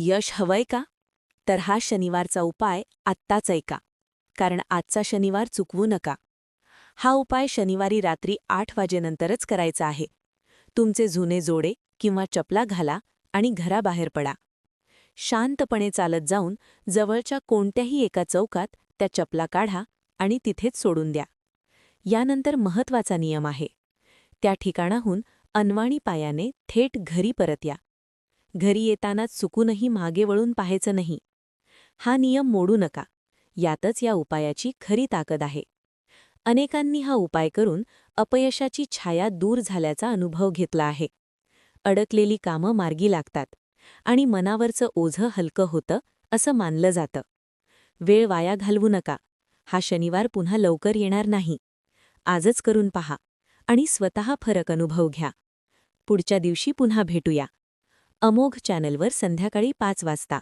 यश हवंय का? तर हा शनिवारचा उपाय आत्ताच ऐका कारण आजचा शनिवार चुकवू नका. हा उपाय शनिवारी रात्री आठ वाजेनंतरच करायचा आहे. तुमचे जुने जोडे किंवा चपला घाला आणि घराबाहेर पडा. शांतपणे चालत जाऊन जवळच्या कोणत्याही एका चौकात त्या चपला काढा आणि तिथेच सोडून द्या. यानंतर महत्त्वाचा नियम आहे. त्या ठिकाणाहून अनवाणी पायाने थेट घरी परत या. घरी येतानाच चुकूनही मागे वळून पाहायचं नाही. हा नियम मोडू नका. यातच या उपायाची खरी ताकद आहे. अनेकांनी हा उपाय करून अपयशाची छाया दूर झाल्याचा अनुभव घेतला आहे. अडकलेली कामं मार्गी लागतात आणि मनावरचं ओझं हलकं होतं असं मानलं जातं. वेळ वाया घालवू नका. हा शनिवार पुन्हा लवकर येणार नाही. आजच करून पहा आणि स्वतः फरक अनुभव घ्या. पुढच्या दिवशी पुन्हा भेटूया. अमोघ चॅनलवर संध्याकाळी पाच वाजता.